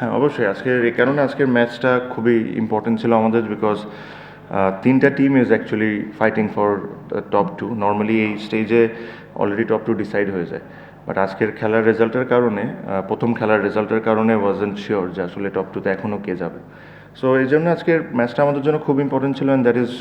হ্যাঁ অবশ্যই। আজকের এই কারণে আজকের ম্যাচটা খুবই ইম্পর্টেন্ট ছিল আমাদের বিকজ তিনটা team is actually fighting for top two normally এই স্টেজে অলরেডি টপ টু ডিসাইড হয়ে যায়। বাট আজকের খেলার রেজাল্টের কারণে প্রথম খেলার রেজাল্টের কারণে ওয়াজেন্ট শিওর যে আসলে টপ টুতে এখনও কে যাবে। সো এই জন্য আজকের ম্যাচটা আমাদের জন্য খুব ইম্পর্টেন্ট ছিল and that is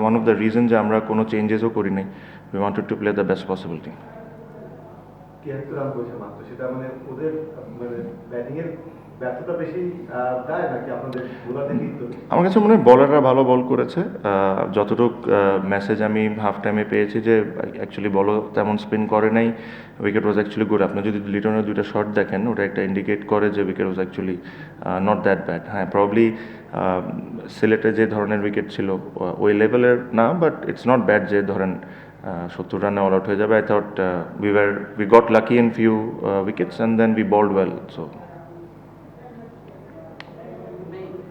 one of the reason যে আমরা কোনো চেঞ্জেসও করি নাই। We wanted to play the best possible team run করেছে মাত্র? সেটা মানে ওদের মানে ব্যাটিং আমার কাছে মনে হয় বলাররা ভালো বল করেছে। যতটুক মেসেজ আমি হাফ টাইমে পেয়েছি যে অ্যাকচুয়ালি বলও তেমন স্পিন করে নাই। উইকেট ওয়াজ অ্যাকচুয়ালি গুড আপনি যদি লিটনের দুইটা শট দেখেন, ওটা একটা ইন্ডিকেট করে যে wicket was actually not that bad হ্যাঁ প্রবলি সিলেটে যে ধরনের উইকেট ছিল ওই লেভেলের না বাট ইটস নট ব্যাড যে ধরেন সত্তর রানে অল আউট হয়ে যাবে। I thought we were we got lucky in few wickets and then we bowled well so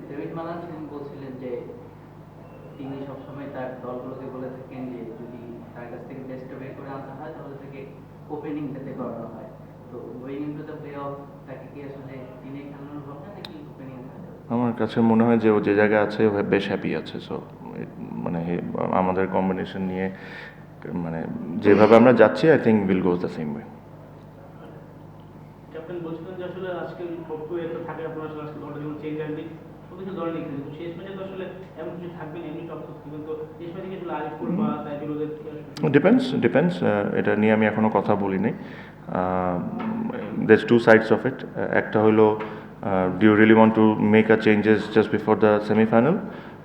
David Malan তিনি বলছিলেন যে তিনি সবসময় তার দলগুলোকে বলে থাকেন যে যদি তার কাছ থেকে বেস্ট বের করে তাকে ওপেনিং টাতে করানো হয়। তো going into the play off তাকে কি আসলে দিনে খেলানোর হবে নাকি ওপেনিং আমার কাছে মনে হয় যে ও যে জায়গায় আছে, ও বেশ হ্যাপি আছে। সো মানে আমাদের কম্বিনেশন নিয়ে মানে যেভাবে আমরা যাচ্ছি I think will goes the same way captain বলছিলেন যে আসলে আজকে টপ টু এতে থাকে আপনারা আসলে আজকে দলটা যেমন চেঞ্জ আসবে শুধু কিছু দল শেষ ম্যাচে তো আসলে এমন কিছু থাকবে না এমনি টপ কিন্তু শেষ ম্যাচে কি আসলে বা তাইজুল ওদের কি আসলে ডিপেন্ডস ডিপেন্ডস এটা নিয়ে আমি এখনও কথা বলি নাই। দেস টু সাইডস অফ ইট একটা হলো do really want to make a changes just before the semifinal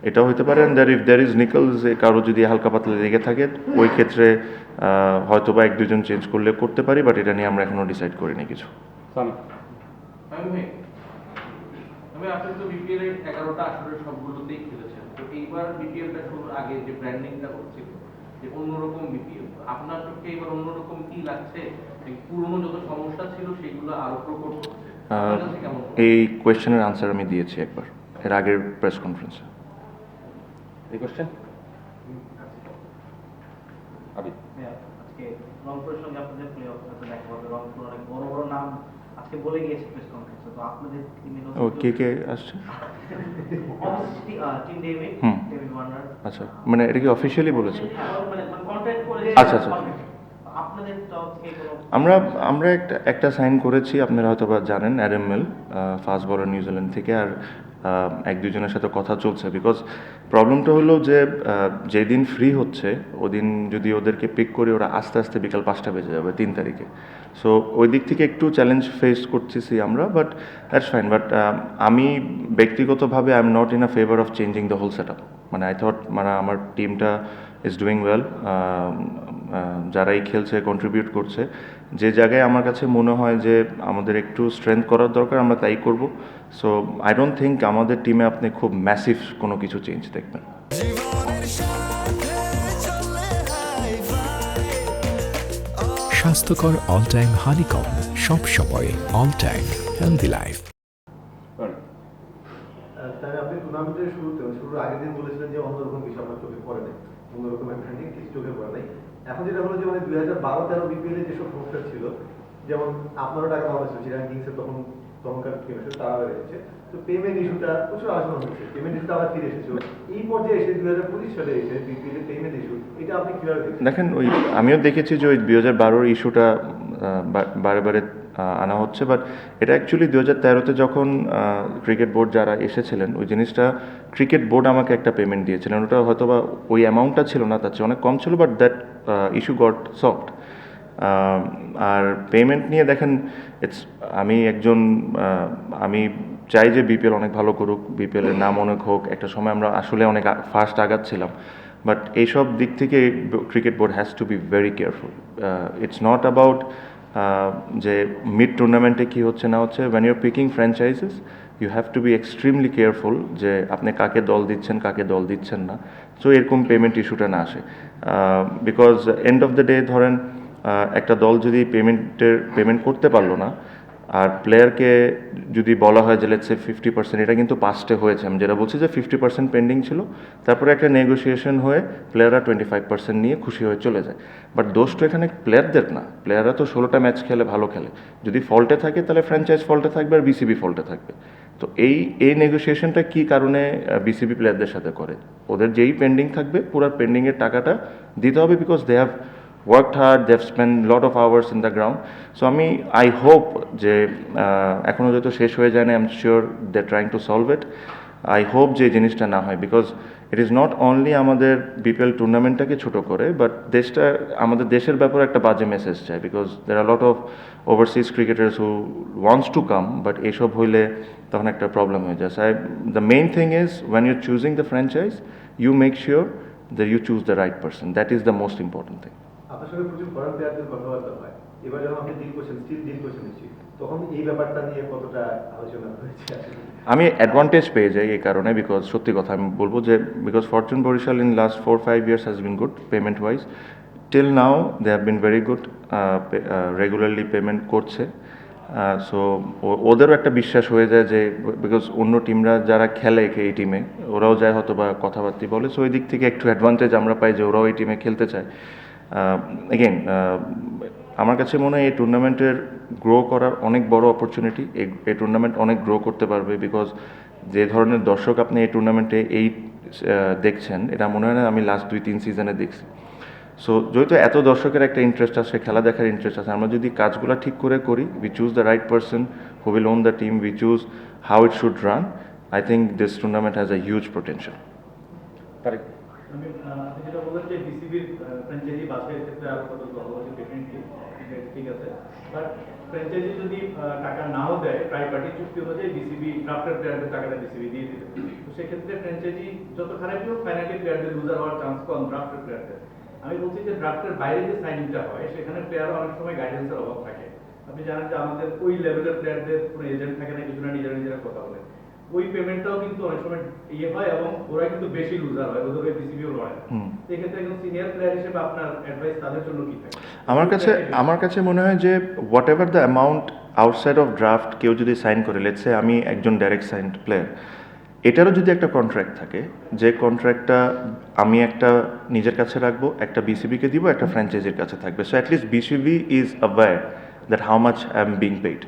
এটাও হতে পারে and there if there is Nicholls কারও যদি হালকা পাতলা লেগে থাকে ওই ক্ষেত্রে হয়তো বা এক দুজন চেঞ্জ করলে করতে পারি বাট এটা নিয়ে আমরা এখনও ডিসাইড করিনি কিছু। আমি আমি আপনি তো বিপিএল এর এগারোটা আসরের সবগুলোতেই খেলেছেন। তো এইবার বিপিএলটা শুরুর আগে যে ব্র্যান্ডিংটা হচ্ছিল যে অন্যরকম বিপিএল আপনার চোখে এবার অন্যরকম কি লাগছে? যে পুরনো যত সমস্যা ছিল সেগুলো আরও প্রকট হচ্ছে এই কোয়েশ্চেনের আনসার আমি দিয়েছি একবার এর আগের প্রেস কনফারেন্সে এই কোশ্চেন আবিদ। হ্যাঁ, আজকে রংপুরের সঙ্গে আপনাদের প্লে অফ দেখা হবে। রংপুর অনেক বড় বড় নাম আজকে বলে গিয়েছে প্রেস কনফারেন্সে তো আপনাদের টিমে ও কে কে আসছে? Tim David. ডেভিড ওয়ার্নার আচ্ছা মানে এটা কি অফিশিয়ালি বলেছে? হ্যাঁ, মানে কন্ট্যাক্ট করে আচ্ছা, আচ্ছা। আমরা আমরা একটা একটা সাইন করেছি আপনারা হয়তো বা জানেন অ্যারেমেল মিল ফাস্ট বলার নিউজিল্যান্ড থেকে। আর এক দুজনের সাথে কথা চলছে। বিকজ প্রবলেমটা হলো যে যেদিন ফ্রি হচ্ছে, ওদিন যদি ওদেরকে পিক করি, ওরা আস্তে আস্তে বিকাল পাঁচটা বেজে যাবে, তিন তারিখে। সো ওই দিক থেকে একটু চ্যালেঞ্জ ফেস করতেছি আমরা বাট দ্যাটস ফাইন বাট আমি ব্যক্তিগতভাবে I am not in a favour of changing the whole set up মানে আই থট মানে আমার টিমটা ইজ ডুইং ওয়েল যারাই খেলছে কন্ট্রিবিউট করছে যে জায়গায় আমার কাছে মনে হয় যে আমাদের একটু স্ট্রেংথ করার দরকার আমরা তাই করব। সো আই ডোন্ট থিঙ্ক আমাদের টিমে আপনি খুব ম্যাসিভ কোনো কিছু চেঞ্জ দেখবেন। স্বাস্থ্যকর অল টাইম হানিকম সব সময় অল টাইম হেলদি লাইফ আপনি টুর্নামেন্টের শুরুতে শুরুর আগের দিন বলেছিলেন যে অন্যরকম কিছু আপনার চোখে পড়ে নাই। অন্যরকম একটা নিয়ে কিছু চোখে পড়ে নাই। এখন যেটা হলো যে মানে দুই হাজার বারো তেরো বিপিএল এ যেসব সমস্যা ছিল, যেমন আপনারও টাকা পাওয়া ছিল চিরাং কিংসের তখন তখনকার এসে তারা বেড়েছে তো পেমেন্ট ইস্যুটা প্রচুর আলোচনা হচ্ছে পেমেন্ট ইস্যুটা আবার ফিরে এসেছে। এই পর্যায়ে এসে দুই হাজার পঁচিশ সালে এসে বিপিএল এ পেমেন্ট ইস্যু এটা আপনি কীভাবে দেখেন, ওই আমিও দেখেছি যে ওই দুই হাজার বারোর ইস্যুটা বারে বারে আনা হচ্ছে। বাট এটা অ্যাকচুয়ালি দু হাজার তেরোতে যখন ক্রিকেট বোর্ড যারা এসেছিলেন, ওই জিনিসটা ক্রিকেট বোর্ড আমাকে একটা পেমেন্ট দিয়েছিলেন। ওটা হয়তো বা ওই অ্যামাউন্টটা ছিল না, তার চেয়ে অনেক কম ছিল but that issue got soft R payment নিয়ে দেখেন ইটস আমি একজন আমি চাই যে বিপিএল অনেক ভালো করুক বিপিএলের নাম অনেক হোক, একটা সময় আমরা আসলে অনেক ফাস্ট আগাচ্ছিলাম। বাট এইসব দিক থেকে cricket board has to be very careful it's not about যে মিড টুর্নামেন্টে কি হচ্ছে না হচ্ছে when your picking franchises you have to be extremely careful যে আপনি কাকে দল দিচ্ছেন, কাকে দল দিচ্ছেন না। সো এরকম পেমেন্ট ইস্যুটা না আসে। Because end of the day ধরেন একটা দল যদি পেমেন্টের পেমেন্ট করতে পারল না আর প্লেয়ারকে যদি বলা হয় যে লেটসে ফিফটি পার্সেন্ট এটা কিন্তু পাস্টে হয়েছে। আমি যেটা বলছি যে ফিফটি পার্সেন্ট পেন্ডিং ছিল, তারপরে একটা নেগোসিয়েশন হয়ে প্লেয়াররা টোয়েন্টি ফাইভ পার্সেন্ট নিয়ে খুশি হয়ে চলে যায়। বাট দোষ তো এখানে প্লেয়ারদের না। প্লেয়াররা তো ষোলোটা ম্যাচ খেলে, ভালো খেলে। যদি ফল্টে থাকে, তাহলে ফ্র্যাঞ্চাইজ ফল্টে থাকবে আর বিসিবি ফল্টে থাকবে। তো এই এই নেগোসিয়েশনটা কী কারণে বিসিবি প্লেয়ারদের সাথে করে? ওদের যেই পেন্ডিং থাকবে, পুরো পেন্ডিংয়ের টাকাটা দিতে হবে because they have worked hard they have spend lot of hours in the ground so আমি আই হোপ যে এখনও যেহেতু শেষ হয়ে যায় না I am sure they trying to solve it I hope যে জিনিসটা না হয় because it is not only আমাদের বিপিএল টুর্নামেন্টটাকে ছোট করে বাট দেশটা, আমাদের দেশের ব্যাপারে একটা বাজে মেসেজ চায় because there are lot of overseas cricketers who wants to come but এইসব হইলে তখন একটা প্রবলেম হয়ে যায়. So the main thing is when you choosing the franchise you make sure that you choose the right person that is the most important thing আপনার সঙ্গে প্রচুর foreign প্লেয়ারদের কথাবার্তা হয়। এবার যখন আপনি ডিল করছেন স্টিল ডিল করছেন তখন এই ব্যাপারটা নিয়ে কতটা আলোচনা হয়েছে আমি অ্যাডভান্টেজ পেয়ে যাই এই কারণে বিকজ সত্যি কথা আমি বলব যে because fortune Barishal in last four five years has been good payment wise till now they have been very good regularly payment করছে। সো ওদেরও একটা বিশ্বাস হয়ে যায় যে বিকজ অন্য টিমরা যারা খেলে এই টিমে ওরাও যায় হয়তো বা কথাবার্তি বলে। সো ওই দিক থেকে একটু অ্যাডভান্টেজ আমরা পাই যে, ওরাও এই টিমে খেলতে চায়। এগেন আমার কাছে মনে হয় এই টুর্নামেন্টের গ্রো করার অনেক বড় অপরচুনিটি এই টুর্নামেন্ট অনেক গ্রো করতে পারবে বিকজ যে ধরনের দর্শক আপনি এই টুর্নামেন্টে এই দেখছেন এটা মনে হয় না আমি লাস্ট দুই তিন সিজনে দেখছি। সো যেহেতু এত দর্শকের একটা ইন্টারেস্ট আছে খেলা দেখার ইন্টারেস্ট আছে আমরা যদি কাজগুলো ঠিক করে করি we choose the right person who will own the team we choose how it should run I think this tournament has a huge uh, সেক্ষেত্রে ফ্র্যাঞ্চাইজি যত হওয়ার চান্স কম ড্রাফটের প্লেয়ারদের আমি বলছি যে ড্রাফটের বাইরে যে সাইনিংটা হয়, সেখানে প্লেয়ার অনেক সময় গাইডেন্সের অভাব থাকে। আপনি জানেন যে আমাদের ওই লেভেলের প্লেয়ারদের কোনো এজেন্ট থাকে না, কিছু না, নিজেরা নিজেরা কথা বলে। ওই পেমেন্টটাও কিন্তু অনেক সময় ইয়ে হয় এবং ওরা কিন্তু বেশি লুজার হয় ওদের ওই বিসিবিও লড়ে এক্ষেত্রে একজন সিনিয়র প্লেয়ার হিসেবে আপনার অ্যাডভাইস তাদের জন্য কি থাকে? আমার কাছে আমার কাছে মনে হয় যে whatever the amount outside of draft কেউ যদি সাইন করে লেটসে আমি একজন ডাইরেক্ট সাইন্ড প্লেয়ার এটারও যদি একটা কন্ট্রাক্ট থাকে যে কন্ট্রাক্টটা আমি একটা নিজের কাছে রাখব একটা বিসিবিকে দিব একটা ফ্র্যাঞ্চাইজির কাছে থাকবে। So at least BCB is aware that how much I am being paid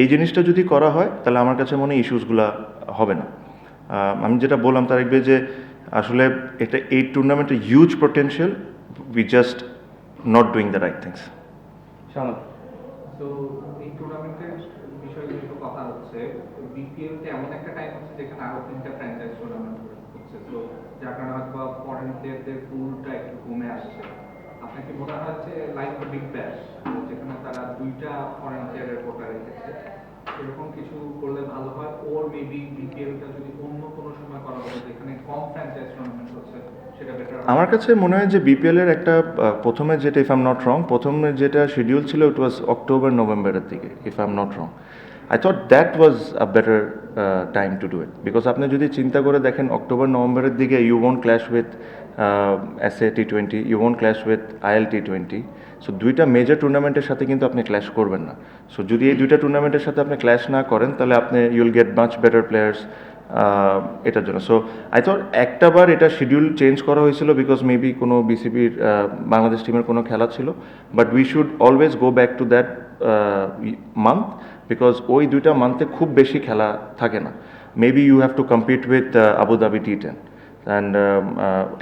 এই জিনিসটা যদি করা হয়, তাহলে আমার কাছে মনে ইস্যুসগুলো হবে না। আমি যেটা বললাম তার একবে যে আসলে এটা এই টুর্নামেন্টে huge potential we just not doing the right things যার কারণে হয়তো ফরেন প্লেয়ারদের পুলটা একটু কমে আসছে। আপনার কি মনে হয় যে বিগ ব্যাশ যেখানে তারা দুইটা ফরেন প্লেয়ারের কোটা রেখেছে। এরকম কিছু করলে ভালো হয় ওর মেবি বিপিএলটা যদি অন্য কোনো সময় করা হবে যেখানে কম ফ্র্যাঞ্চাইজ টুর্নামেন্ট হচ্ছে আমার কাছে মনে হয় যে বিপিএল এর একটা প্রথমে যেটা ইফ আম নট রং প্রথমে যেটা শিডিউল ছিল ইট ওয়াজ অক্টোবর নভেম্বরের দিকে if am not wrong I thought that was a better time to do it because আপনি যদি চিন্তা করে দেখেন, অক্টোবর, নভেম্বরের দিকে you won't clash with S A T twenty you won't clash with IL T twenty so দুইটা major টুর্নামেন্টের সাথে কিন্তু আপনি ক্ল্যাশ করবেন না। সো যদি এই দুইটা টুর্নামেন্টের সাথে আপনি ক্ল্যাশ না করেন, তাহলে আপনি you'll get much better players এটার জন্য। সো আই থট একটা বার এটা শিডিউল চেঞ্জ করা হয়েছিল বিকজ মেবি কোনো বিসিবির বাংলাদেশ টিমের কোনো খেলা ছিল। But we should always go back to that month because ওই দুইটা মান্থে খুব বেশি খেলা থাকে না। Maybe you have to compete with Abu Dhabi T ten and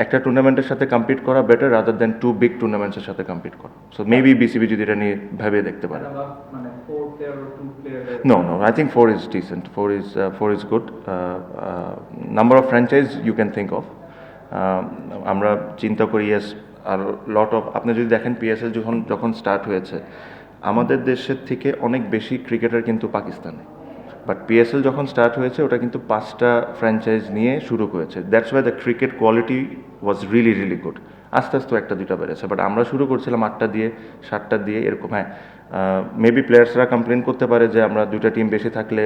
একটা টুর্নামেন্টের সাথে কম্পিট করা better rather than to big টুর্নামেন্টসের সাথে কম্পিট করা। সো মেবি বিসিবি যদি এটা নিয়ে ভেবে দেখতে পারে। No no I think player is no. I is four is good number of franchise you can of. Um, আমরা চিন্তা করি yes, আর লট অফ আপনি যদি দেখেন পিএসএল যখন যখন স্টার্ট হয়েছে আমাদের দেশের থেকে অনেক বেশি ক্রিকেটার কিন্তু পাকিস্তানে। বাট পিএসএল যখন স্টার্ট হয়েছে, ওটা কিন্তু পাঁচটা ফ্র্যাঞ্চাইজ নিয়ে শুরু করেছে। That's why the cricket quality was really really good আস্তে আস্তে একটা, দুইটা বেড়েছে। বাট আমরা শুরু করছিলাম আটটা দিয়ে, সাতটা দিয়ে, এরকম। হ্যাঁ মেবি প্লেয়ার্সরা কমপ্লেন করতে পারে যে আমরা দুইটা টিম বেশি থাকলে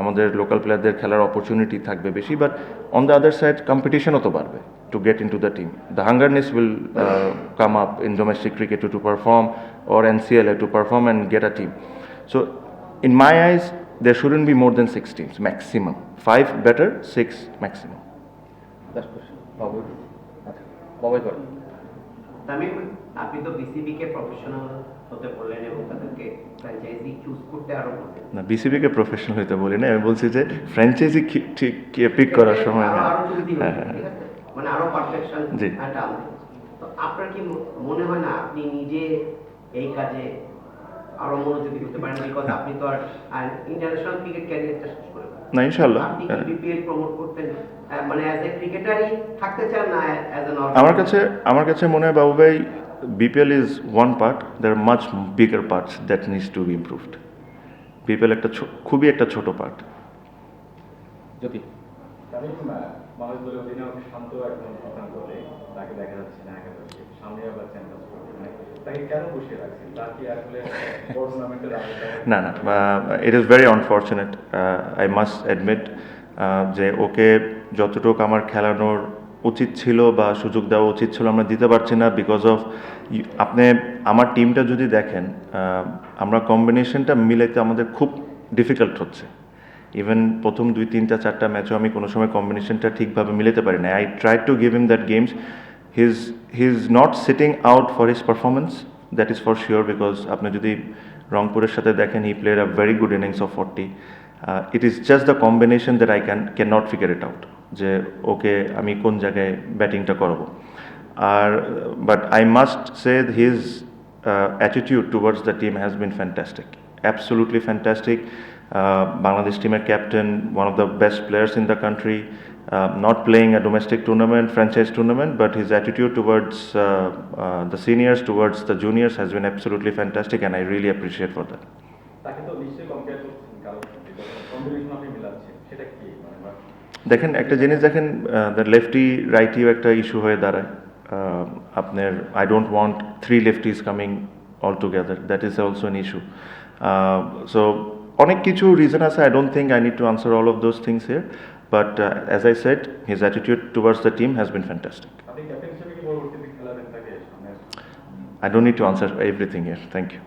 আমাদের লোকাল প্লেয়ারদের খেলার অপরচুনিটি থাকবে বেশি। But on the other side কম্পিটিশনও তো বাড়বে to get in to the team the hungerness will come up in domestic cricket to to perform or NCL to perform and get a team so in my eyes, there shouldn't be more than six teams, maximum. Five better, six maximum. করেন তামিম আপনি তো BCB কে professional হতে বললেন এবং তাদেরকে franchise choose করতে আরও বললেন। না বিসিবিকে প্রফেশনাল হইতে বলি না আমি বলছি যে ফ্র্যাঞ্চাইজি ঠিক কে পিক করার সময় হ্যাঁ হ্যাঁ হ্যাঁ। মানে আরও পারফেকশন জি। তো আপনার কি মনে হয় না আপনি নিজে এই কাজে আরও মনোযোগী হতে পারেন বিকজ হ্যাঁ। আপনি তো আর ইন্টারন্যাশনাল ক্রিকেট ক্যারিয়ারটা শেষ করে না ইনশাল্লাহ আপনি হ্যাঁ। বিপিএল প্রমোট করতেন? মানে অ্যাজ এ ক্রিকেটারই থাকতে চান না অ্যাজ এন আমার কাছে আমার কাছে মনে হয় বাবু ভাই BPL is one part there are much bigger parts that needs to be improved BPL একটা খুবই একটা ছোট পার্ট তামিম বাংলাদেশ দলের অধিনায়ক শান্ত একজন প্রধান দলে তাকে দেখা যাচ্ছে না একাদশে সামনে আবার না না it is very unfortunate I must admit যে ওকে যতটুকু আমার খেলানোর উচিত ছিল বা সুযোগ দেওয়া উচিত ছিল আমরা দিতে পারছি না বিকজ অফ আপনি আমার টিমটা যদি দেখেন আমরা কম্বিনেশনটা মিলাইতে আমাদের খুব ডিফিকাল্ট হচ্ছে। ইভেন প্রথম দুই, তিনটা, চারটা ম্যাচও আমি কোনো সময় কম্বিনেশনটা ঠিকভাবে মিলাতে পারি না I try to give him that games his he is not sitting out for his performance that is for sure because আপনি যদি রংপুরের সাথে দেখেন he player a very good innings of forty it is just the combination that I can can not figure it out যে okay আমি কোন জায়গায় ব্যাটিংটা করাবো। আর but I must say his attitude towards the team has been fantastic absolutely fantastic Bangladesh টিমের captain one of the best players in the country not playing a domestic tournament, franchise tournament, but his attitude towards uh, uh, the seniors, towards the juniors has been absolutely fantastic, and I really appreciate for that. তাকে তো নিশ্চয়ই compare করছেন কারোর সাথে combination আপনি মিলাচ্ছেন সেটা কি মানে বা দেখেন একটা জিনিস দেখেন দ্য লেফটি রাইটিও একটা ইস্যু হয়ে দাঁড়ায় আহ, আপনার I don't want three lefties coming all together that is also an issue so অনেক কিছু রিজন আছে I don't think I need to answer all of those things here but as I said his attitude towards the team has been fantastic I don't need to answer everything here. Thank you.